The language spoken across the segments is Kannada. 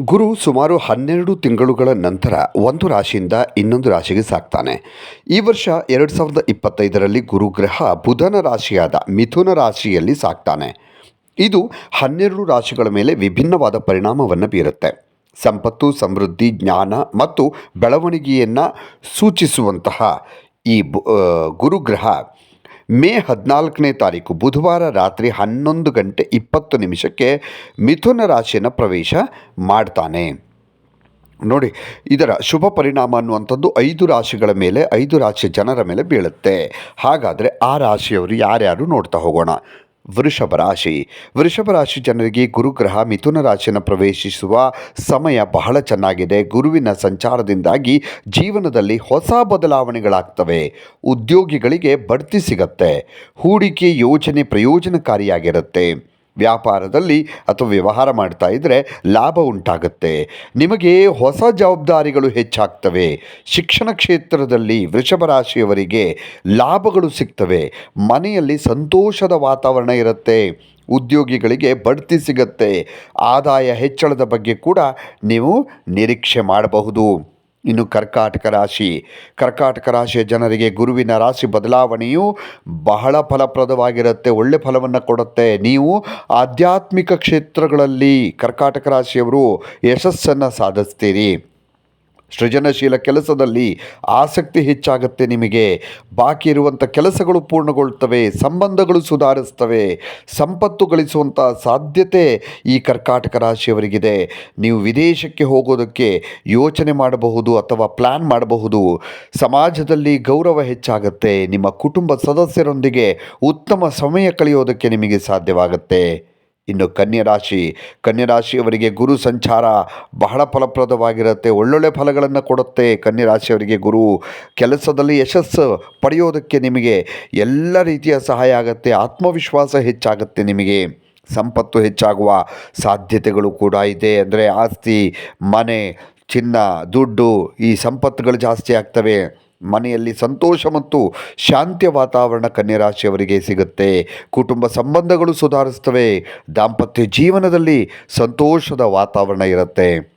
ಗುರು ಸುಮಾರು ಹನ್ನೆರಡು ತಿಂಗಳುಗಳ ನಂತರ ಒಂದು ರಾಶಿಯಿಂದ ಇನ್ನೊಂದು ರಾಶಿಗೆ ಸಾಕ್ತಾನೆ. ಈ ವರ್ಷ ಎರಡು ಸಾವಿರದ ಇಪ್ಪತ್ತೈದರಲ್ಲಿ ಗುರುಗ್ರಹ ಬುಧನ ರಾಶಿಯಾದ ಮಿಥುನ ರಾಶಿಯಲ್ಲಿ ಸಾಕ್ತಾನೆ. ಇದು ಹನ್ನೆರಡು ರಾಶಿಗಳ ಮೇಲೆ ವಿಭಿನ್ನವಾದ ಪರಿಣಾಮವನ್ನು ಬೀರುತ್ತೆ. ಸಂಪತ್ತು, ಸಮೃದ್ಧಿ, ಜ್ಞಾನ ಮತ್ತು ಬೆಳವಣಿಗೆಯನ್ನು ಸೂಚಿಸುವಂತಹ ಈ ಗುರುಗ್ರಹ ಮೇ ಹದಿನಾಲ್ಕನೇ ತಾರೀಕು ಬುಧವಾರ ರಾತ್ರಿ ಹನ್ನೊಂದು ಗಂಟೆ ಇಪ್ಪತ್ತು ನಿಮಿಷಕ್ಕೆ ಮಿಥುನ ರಾಶಿಯನ್ನು ಪ್ರವೇಶ ಮಾಡ್ತಾನೆ. ನೋಡಿ, ಇದರ ಶುಭ ಪರಿಣಾಮ ಅನ್ನುವಂಥದ್ದು ಐದು ರಾಶಿಗಳ ಮೇಲೆ, ಐದು ರಾಶಿ ಜನರ ಮೇಲೆ ಬೀಳುತ್ತೆ. ಹಾಗಾದರೆ ಆ ರಾಶಿಯವರು ಯಾರ್ಯಾರು ನೋಡ್ತಾ ಹೋಗೋಣ. ವೃಷಭ ರಾಶಿ ವೃಷಭ ರಾಶಿ ಜನರಿಗೆ ಗುರುಗ್ರಹ ಮಿಥುನ ರಾಶಿಯನ್ನು ಪ್ರವೇಶಿಸುವ ಸಮಯ ಬಹಳ ಚೆನ್ನಾಗಿದೆ. ಗುರುವಿನ ಸಂಚಾರದಿಂದಾಗಿ ಜೀವನದಲ್ಲಿ ಹೊಸ ಬದಲಾವಣೆಗಳಾಗ್ತವೆ. ಉದ್ಯೋಗಿಗಳಿಗೆ ಬಡ್ತಿ ಸಿಗತ್ತೆ. ಹೂಡಿಕೆ ಯೋಜನೆ ಪ್ರಯೋಜನಕಾರಿಯಾಗಿರುತ್ತೆ. ವ್ಯಾಪಾರದಲ್ಲಿ ಅಥವಾ ವ್ಯವಹಾರ ಮಾಡ್ತಾ ಇದ್ದರೆ ಲಾಭ ಉಂಟಾಗುತ್ತೆ. ನಿಮಗೆ ಹೊಸ ಜವಾಬ್ದಾರಿಗಳು ಹೆಚ್ಚಾಗ್ತವೆ. ಶಿಕ್ಷಣ ಕ್ಷೇತ್ರದಲ್ಲಿ ವೃಷಭ ರಾಶಿಯವರಿಗೆ ಲಾಭಗಳು ಸಿಗ್ತವೆ. ಮನೆಯಲ್ಲಿ ಸಂತೋಷದ ವಾತಾವರಣ ಇರುತ್ತೆ. ಉದ್ಯೋಗಿಗಳಿಗೆ ಬಡ್ತಿ ಸಿಗತ್ತೆ. ಆದಾಯ ಹೆಚ್ಚಳದ ಬಗ್ಗೆ ಕೂಡ ನೀವು ನಿರೀಕ್ಷೆ ಮಾಡಬಹುದು. ಇನ್ನು ಕರ್ಕಾಟಕ ರಾಶಿ. ಕರ್ಕಾಟಕ ರಾಶಿಯ ಜನರಿಗೆ ಗುರುವಿನ ರಾಶಿ ಬದಲಾವಣೆಯು ಬಹಳ ಫಲಪ್ರದವಾಗಿರುತ್ತೆ, ಒಳ್ಳೆ ಫಲವನ್ನು ಕೊಡುತ್ತೆ. ನೀವು ಆಧ್ಯಾತ್ಮಿಕ ಕ್ಷೇತ್ರಗಳಲ್ಲಿ ಕರ್ಕಾಟಕ ರಾಶಿಯವರು ಯಶಸ್ಸನ್ನು ಸಾಧಿಸ್ತೀರಿ. ಸೃಜನಶೀಲ ಕೆಲಸದಲ್ಲಿ ಆಸಕ್ತಿ ಹೆಚ್ಚಾಗುತ್ತೆ ನಿಮಗೆ. ಬಾಕಿ ಇರುವಂಥ ಕೆಲಸಗಳು ಪೂರ್ಣಗೊಳ್ತವೆ ಸಂಬಂಧಗಳು ಸುಧಾರಿಸ್ತವೆ ಸಂಪತ್ತು ಗಳಿಸುವಂಥ ಸಾಧ್ಯತೆ ಈ ಕರ್ಕಾಟಕ ರಾಶಿಯವರಿಗಿದೆ. ನೀವು ವಿದೇಶಕ್ಕೆ ಹೋಗೋದಕ್ಕೆ ಯೋಚನೆ ಮಾಡಬಹುದು ಅಥವಾ ಪ್ಲ್ಯಾನ್ ಮಾಡಬಹುದು. ಸಮಾಜದಲ್ಲಿ ಗೌರವ ಹೆಚ್ಚಾಗುತ್ತೆ, ನಿಮ್ಮ ಕುಟುಂಬ ಸದಸ್ಯರೊಂದಿಗೆ ಉತ್ತಮ ಸಮಯ ಕಳೆಯೋದಕ್ಕೆ ನಿಮಗೆ ಸಾಧ್ಯವಾಗುತ್ತೆ. ಇನ್ನು ಕನ್ಯರಾಶಿ ರಾಶಿ. ಕನ್ಯಾ ರಾಶಿಯವರಿಗೆ ಗುರು ಸಂಚಾರ ಬಹಳ ಫಲಪ್ರದವಾಗಿರುತ್ತೆ, ಒಳ್ಳೊಳ್ಳೆ ಫಲಗಳನ್ನು ಕೊಡುತ್ತೆ ಕನ್ಯರಾಶಿಯವರಿಗೆ ಗುರು. ಕೆಲಸದಲ್ಲಿ ಯಶಸ್ಸು ಪಡೆಯೋದಕ್ಕೆ ನಿಮಗೆ ಎಲ್ಲ ರೀತಿಯ ಸಹಾಯ ಆಗುತ್ತೆ, ಆತ್ಮವಿಶ್ವಾಸ ಹೆಚ್ಚಾಗುತ್ತೆ ನಿಮಗೆ. ಸಂಪತ್ತು ಹೆಚ್ಚಾಗುವ ಸಾಧ್ಯತೆಗಳು ಕೂಡ ಇದೆ ಅಂದರೆ ಆಸ್ತಿ, ಮನೆ, ಚಿನ್ನ, ದುಡ್ಡು ಈ ಸಂಪತ್ತುಗಳು ಜಾಸ್ತಿ ಆಗ್ತವೆ. ಮನೆಯಲ್ಲಿ ಸಂತೋಷ ಮತ್ತು ಶಾಂತಿಯ ವಾತಾವರಣ ಕನ್ಯಾ ರಾಶಿಯವರಿಗೆ ಸಿಗುತ್ತೆ. ಕುಟುಂಬ ಸಂಬಂಧಗಳು ಸುಧಾರಿಸ್ತವೆ ದಾಂಪತ್ಯ ಜೀವನದಲ್ಲಿ ಸಂತೋಷದ ವಾತಾವರಣ ಇರುತ್ತೆ.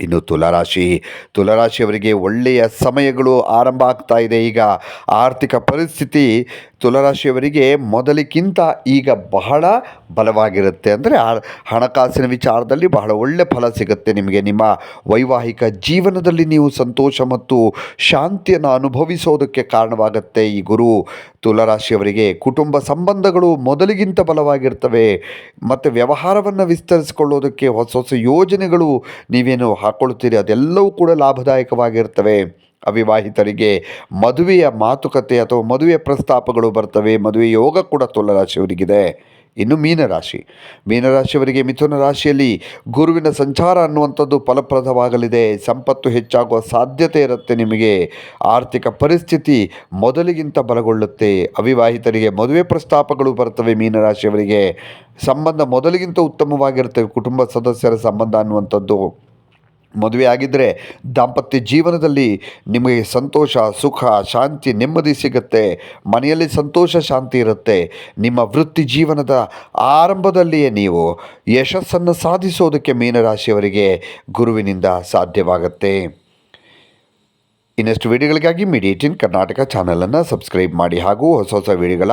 ಇನ್ನು ತುಲಾರಾಶಿ, ತುಲಾರಾಶಿಯವರಿಗೆ ಒಳ್ಳೆಯ ಸಮಯಗಳು ಆರಂಭ ಆಗ್ತಾ ಇದೆ. ಈಗ ಆರ್ಥಿಕ ಪರಿಸ್ಥಿತಿ ತುಲಾರಾಶಿಯವರಿಗೆ ಮೊದಲಿಗಿಂತ ಈಗ ಬಹಳ ಬಲವಾಗಿರುತ್ತೆ. ಅಂದರೆ ಹಣಕಾಸಿನ ವಿಚಾರದಲ್ಲಿ ಬಹಳ ಒಳ್ಳೆಯ ಫಲ ಸಿಗುತ್ತೆ ನಿಮಗೆ. ನಿಮ್ಮ ವೈವಾಹಿಕ ಜೀವನದಲ್ಲಿ ನೀವು ಸಂತೋಷ ಮತ್ತು ಶಾಂತಿಯನ್ನು ಅನುಭವಿಸೋದಕ್ಕೆ ಕಾರಣವಾಗುತ್ತೆ. ಈ ಗುರು ತುಲರಾಶಿಯವರಿಗೆ ಕುಟುಂಬ ಸಂಬಂಧಗಳು ಮೊದಲಿಗಿಂತ ಬಲವಾಗಿರ್ತವೆ. ಮತ್ತು ವ್ಯವಹಾರವನ್ನು ವಿಸ್ತರಿಸಿಕೊಳ್ಳೋದಕ್ಕೆ ಹೊಸ ಹೊಸ ಯೋಜನೆಗಳು ನೀವೇನು ಹಾಕ್ಕೊಳ್ತೀರಿ ಅದೆಲ್ಲವೂ ಕೂಡ ಲಾಭದಾಯಕವಾಗಿರ್ತವೆ. ಅವಿವಾಹಿತರಿಗೆ ಮದುವೆಯ ಮಾತುಕತೆ ಅಥವಾ ಮದುವೆಯ ಪ್ರಸ್ತಾಪಗಳು ಬರ್ತವೆ ಮದುವೆ ಯೋಗ ಕೂಡ ತುಲರಾಶಿಯವರಿಗಿದೆ. ಇನ್ನು ಮೀನರಾಶಿ. ಮೀನರಾಶಿಯವರಿಗೆ ಮಿಥುನ ರಾಶಿಯಲ್ಲಿ ಗುರುವಿನ ಸಂಚಾರ ಅನ್ನುವಂಥದ್ದು ಫಲಪ್ರದವಾಗಲಿದೆ. ಸಂಪತ್ತು ಹೆಚ್ಚಾಗುವ ಸಾಧ್ಯತೆ ಇರುತ್ತೆ ನಿಮಗೆ. ಆರ್ಥಿಕ ಪರಿಸ್ಥಿತಿ ಮೊದಲಿಗಿಂತ ಬಲಗೊಳ್ಳುತ್ತೆ. ಅವಿವಾಹಿತರಿಗೆ ಮದುವೆ ಪ್ರಸ್ತಾಪಗಳು ಬರ್ತವೆ ಮೀನರಾಶಿಯವರಿಗೆ. ಸಂಬಂಧ ಮೊದಲಿಗಿಂತ ಉತ್ತಮವಾಗಿರ್ತವೆ ಕುಟುಂಬ ಸದಸ್ಯರ ಸಂಬಂಧ ಅನ್ನುವಂಥದ್ದು. ಮದುವೆ ಆಗಿದ್ದರೆ ದಾಂಪತ್ಯ ಜೀವನದಲ್ಲಿ ನಿಮಗೆ ಸಂತೋಷ, ಸುಖ, ಶಾಂತಿ ನೆಮ್ಮದಿ ಸಿಗುತ್ತೆ. ಮನೆಯಲ್ಲಿ ಸಂತೋಷ, ಶಾಂತಿ ಇರುತ್ತೆ. ನಿಮ್ಮ ವೃತ್ತಿ ಜೀವನದ ಆರಂಭದಲ್ಲಿಯೇ ನೀವು ಯಶಸ್ಸನ್ನು ಸಾಧಿಸೋದಕ್ಕೆ ಮೀನರಾಶಿಯವರಿಗೆ ಗುರುವಿನಿಂದ ಸಾಧ್ಯವಾಗುತ್ತೆ. ಇನ್ನಷ್ಟು ವಿಡಿಯೋಗಳಿಗಾಗಿ ಇನ್ ಕರ್ನಾಟಕ ಚಾನಲನ್ನು ಸಬ್ಸ್ಕ್ರೈಬ್ ಮಾಡಿ ಹಾಗೂ ಹೊಸ ಹೊಸ ವಿಡಿಯೋಗಳ